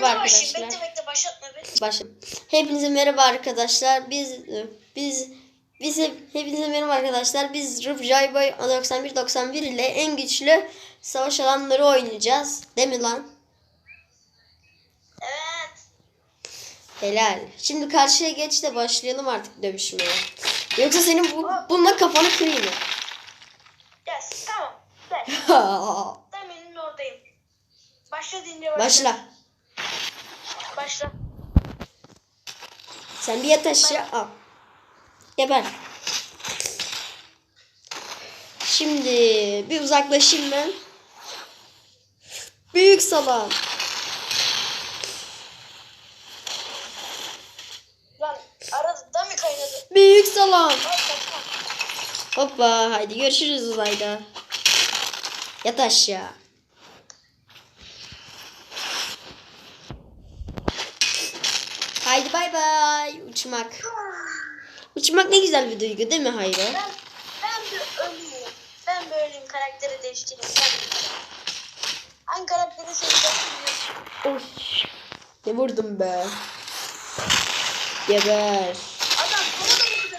Merhaba arkadaşlar. Bekle bekle başlatma. Başla. Hepinize merhaba arkadaşlar. Biz biz biz hep, hepinize merhaba arkadaşlar. Biz Ruf Jayboy 91 91 ile en güçlü savaş alanları oynayacağız. Değil mi lan? Evet. Helal. Şimdi karşıya geç de başlayalım artık dövüşmeye. Yoksa senin bu, bununla kafanı kırayım. Yes. Tamam. Ben. Elinin oradayım. Başla dinle başla. Başla. Sen bir yat aşağı al. Geber. Şimdi bir uzaklaşayım ben. Büyük salon. Lan arada mı kaynadı? Büyük saçma. Hoppa haydi görüşürüz uzayda. Yat aşağı. Uçmak. Uçmak ne güzel bir duygu değil mi Hayro? Ben, ben bir öleyim. Ben bir öleyim karakteri değiştireyim. Hangi karakteri seçeceksin biliyorsun. Of. Ne vurdum be. Geber. Adam bana da vurdu.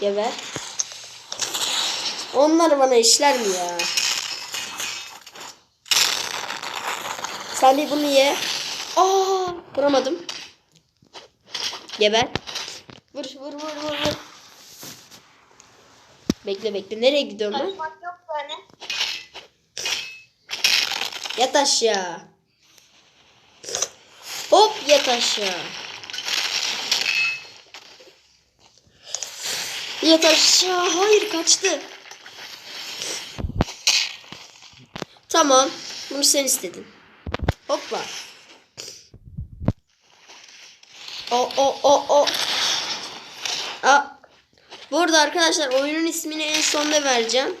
Geber. Onlar bana işler mi ya? Salih bunu ye. Aa, vuramadım. Geber. Vur vur vur vur vur. Bekle bekle. Nereye gidiyorum ben? Kaçmak yok. Yat aşağı. Hop yat aşağı. Yat aşağı. Hayır kaçtı. Tamam. Bunu sen istedin. Hoppa. O o o o. Aa. Bu arada arkadaşlar oyunun ismini en sonda vereceğim.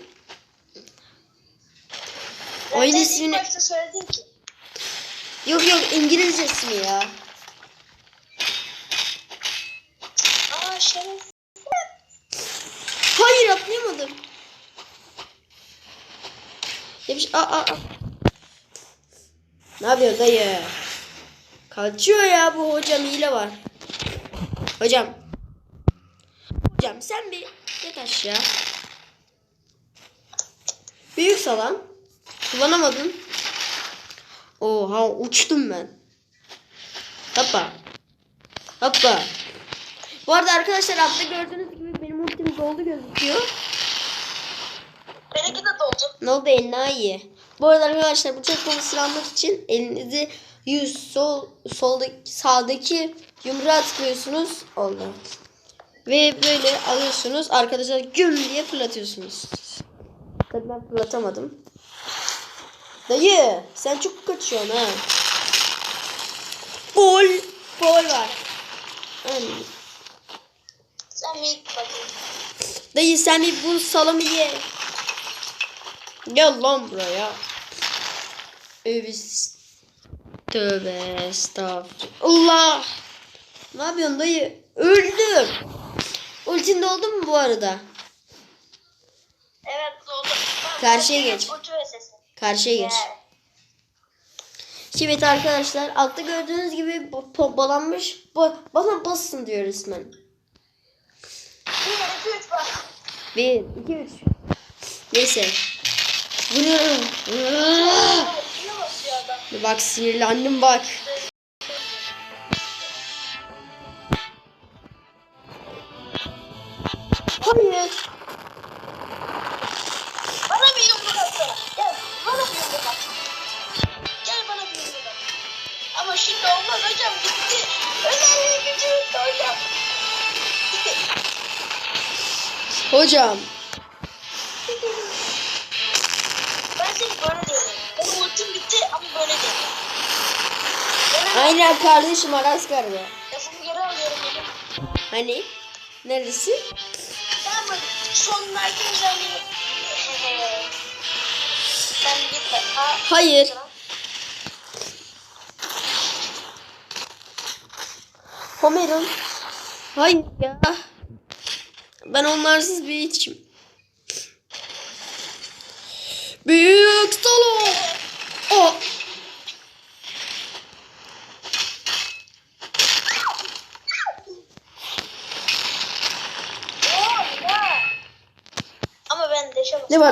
Oyun Zaten ismini... başta söyledin ki. Yok yok İngilizce ismi ya. Aa şeref. Hayır atlayamadım. Yapış aa aa. aa. Ne yapıyor dayı? Kaçıyor ya bu hocam hile var. Hocam. Hocam sen bir yat aşağı. Büyük salan. Kullanamadın. Oha uçtum ben. Hoppa. Hoppa. Bu arada arkadaşlar altta gördüğünüz gibi benim ultim doldu gözüküyor. Benimki de doldu. Ne oldu enayi? Bu arada arkadaşlar bu silah almak için elinizi yüz sol soldaki sağdaki yumruğa tıklıyorsunuz. Oldu. Ve böyle alıyorsunuz. Arkadaşlar güm diye fırlatıyorsunuz. Tabii ben fırlatamadım. Dayı sen çok kaçıyorsun ha. Gol. Gol var. Aynen. Sen bir ilk bakayım. Dayı sen bir bu salamı ye. Gel lan buraya. Öbüs. Tövbe estağfurullah. Ne yapıyorsun dayı? Öldüm. Ultin doldu mu bu arada? Evet doldu. Karşıya geç. Karşıya geç. Evet. Evet arkadaşlar altta gördüğünüz gibi pompalanmış. Ba bana basın diyor resmen. Bir, iki, üç bak. 1, 2, 3. Neyse. Vuruyorum. Evet, yine basıyor adam. Bak sinirlendim bak. Hayır. Bana bir yumruk atsana. Gel bana bir yumruk at. Gel bana bir yumruk at. Ama şimdi olmaz hocam gitti. Özel gücü hocam. Hocam. Aynen kardeşim Aras kardeşim. lafımı geri alıyorum dedim. Hani? Neresi? Tamam mı? Sonlardaki güzelliği. Sen. Aa, Hayır. Homer'ın. Hayır ya. Ben onlarsız bir içim. Büyük salon.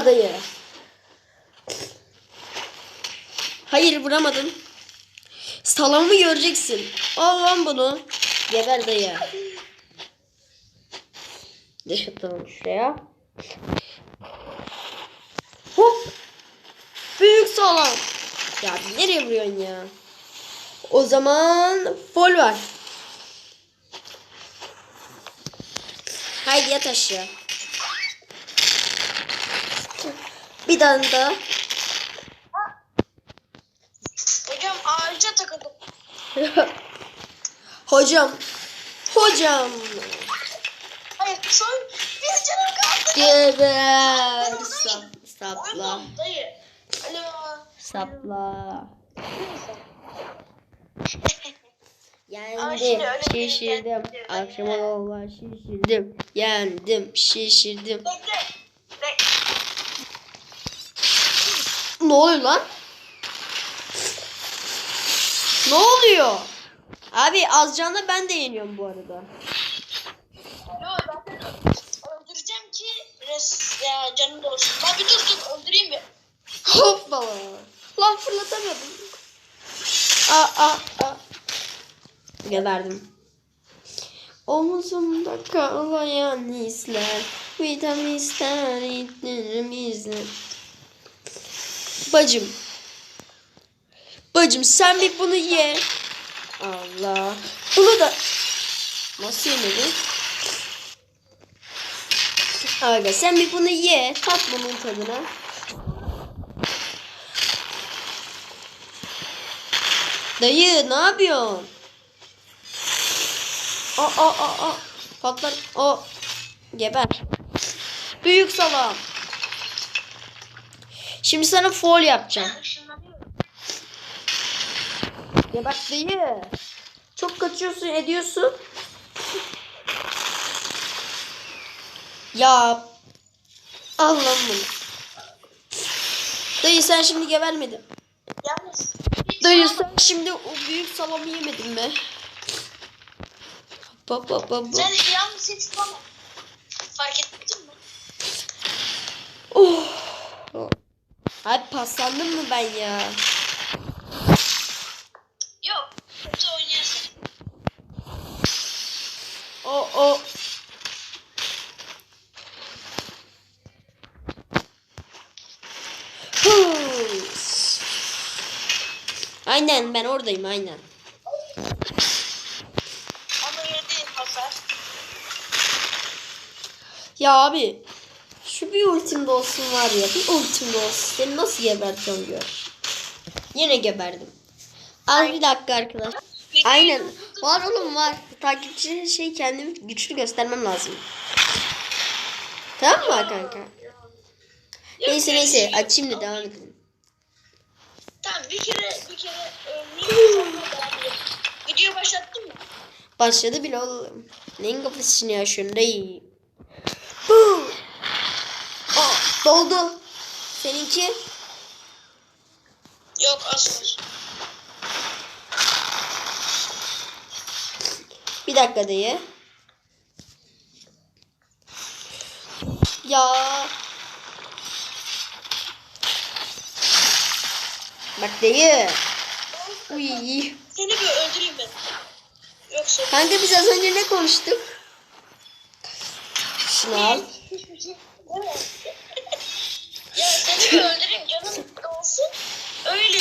Dayı. Hayır vuramadın. Salamı göreceksin. Al lan bunu. Geber dayı. Dış atalım şuraya. Hop. Büyük salam. Ya nereye vuruyorsun ya? O zaman fol var. Haydi yat aşağı. Daha. Hocam ağaca takıldım. Hocam. Hocam. Hayır son bir canım kaldı. Geber. Sap, sapla. Sapla. Yendim. Şişirdim. yendim. Akşama olma şişirdim. Yendim. Şişirdim. Bekle. Bekle. Ne oluyor lan? Ne oluyor? Abi az canla ben de yeniyorum bu arada. Yo zaten öldüreceğim ki res ya canım da olsun. Lan bir dur dur öldüreyim mi? Hoppala. Lan fırlatamadım. Aa aa aa. Geberdim. Omuzumda kalayan izler. Vitaminler itlerim izler. Bacım. Bacım sen bir bunu ye. Allah. Bunu da. Nasıl yemedin? Aga sen bir bunu ye. Tat bunun tadına. Dayı ne yapıyorsun? Aa aa aa. Patlar. O. Geber. Büyük salam. Şimdi sana foul yapacağım. Ya bak dayı. Çok kaçıyorsun ediyorsun. Ya. Allah'ım bunu. Dayı sen şimdi gebermedin. Yalnız. Dayı sen şimdi o büyük salamı yemedin mi? Bak bak bak bak. Sen yalnız hiç sağlam. Fark ettin mi? Oh. Abi paslandım mı ben ya? Yok. Kötü oynuyorsun. O o. Aynen ben oradayım aynen. Ama yedi hasar. Ya abi şu bir ultimde olsun var ya bir ultimde olsun. Seni nasıl geberteceğim gör. Yine geberdim. Az bir dakika arkadaş. Aynen. Var oğlum var. Takipçi şey kendimi güçlü göstermem lazım. Tamam mı kanka? Neyse neyse açayım da devam edelim. Tamam bir kere bir kere devam edelim. Video başlattın mı? Başladı bile oğlum. Neyin kafasını yaşıyorsun dayı? Doldu. Seninki? Yok var. Bir dakika dayı. Ya. Bak dayı. Uy. Seni bir öldüreyim ben. Yoksa Kanka biz az önce ne konuştuk? Şunu al. hiçbir şey değil mi? Ya seni öldüreyim canım olsun. Öyle.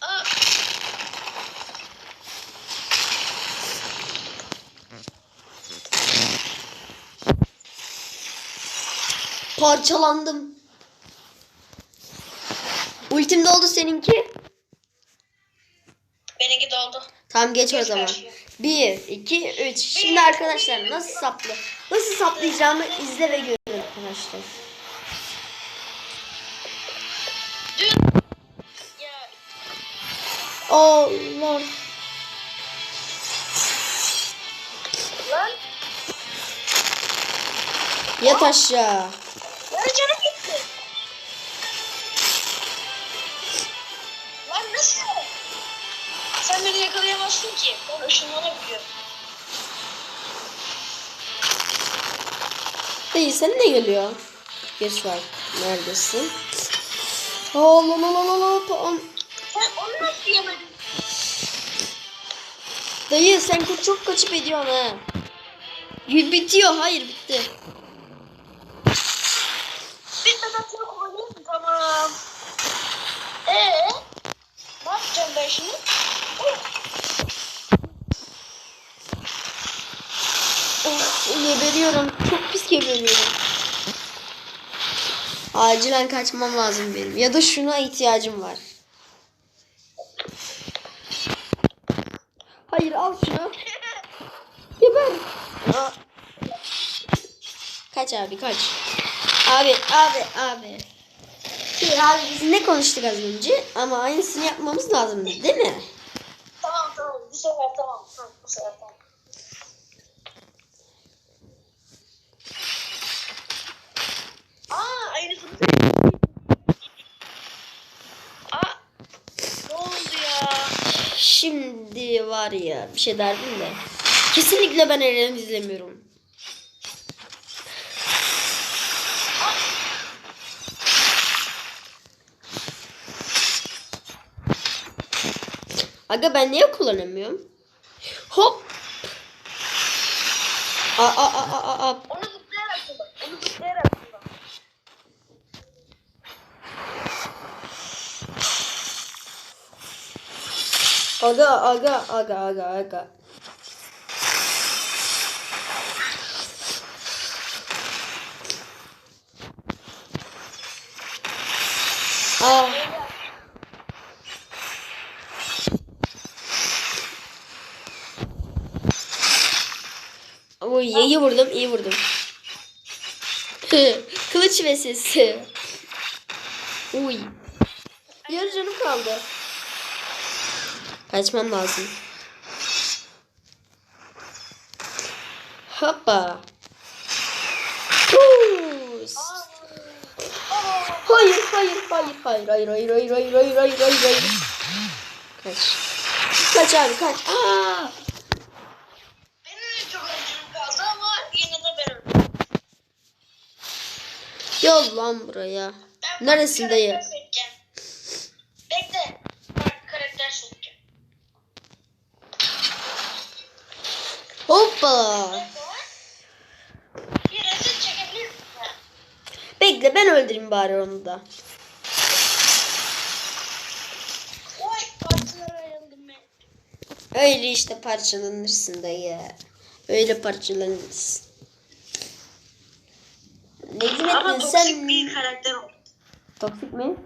Aa, Parçalandım. Ultim doldu seninki. benimki doldu. Tamam geç o Geç zaman. karşıya. 1, 2, 3. Şimdi arkadaşlar nasıl saplı? Nasıl saplayacağımı izle ve görün arkadaşlar. Allah. lan Yat aşağı. yarı canım Sen beni yakalayamazsın ki. Ben ışınlanabiliyorum. Dayı sen ne geliyor? Geç var. Neredesin? Allah Allah Allah Allah. Tamam. Sen onu nasıl yemedin? Dayı sen çok kaçıp ediyorsun ha. Bitiyor. Hayır bitti. Bitmeden sonra koyayım. Tamam. Ee, ne yapacağım ben şimdi? Oh, Of geberiyorum. Çok pis geberiyorum. Acilen kaçmam lazım benim. Ya da şuna ihtiyacım var. Hayır al şunu. Geber. Kaç abi kaç. Abi abi abi. Şimdi abi biz ne konuştuk az önce ama aynısını yapmamız lazım değil mi? tamam tamam. Bu sefer tamam. Tamam bu sefer tamam. Aa aynısını Aa ne oldu ya? Şimdi var ya bir şey derdim de. Kesinlikle ben Eren'i izlemiyorum. Aga ben niye kullanamıyorum? Hop. Aa, aa, aa, aa, aa. Aga aga aga aga aga. Aa. Oy iyi vurdum iyi vurdum. Kılıç ve sesi. Uy. Yarı canım kaldı. Kaçmam lazım. Hoppa. Hayır, hayır, hayır, hayır, hayır, hayır, hayır, hayır, hayır, hayır, hayır, hayır. Kaç. Kaç abi, kaç. Aa! Benim de çok acım kaldı ama yine de ben öldüm. Yol lan buraya. Ben Neresin farklı dayı? karakter seçeceğim. Bekle. Farklı karakter seçeceğim. Hoppa. Bekle ben öldüreyim bari onu da. Oy parçalara ayrıldım ben. Öyle işte parçalanırsın dayı. Öyle parçalanırsın. Ne Ama demek toksik sen? bir karakter oldu. Toksik mi?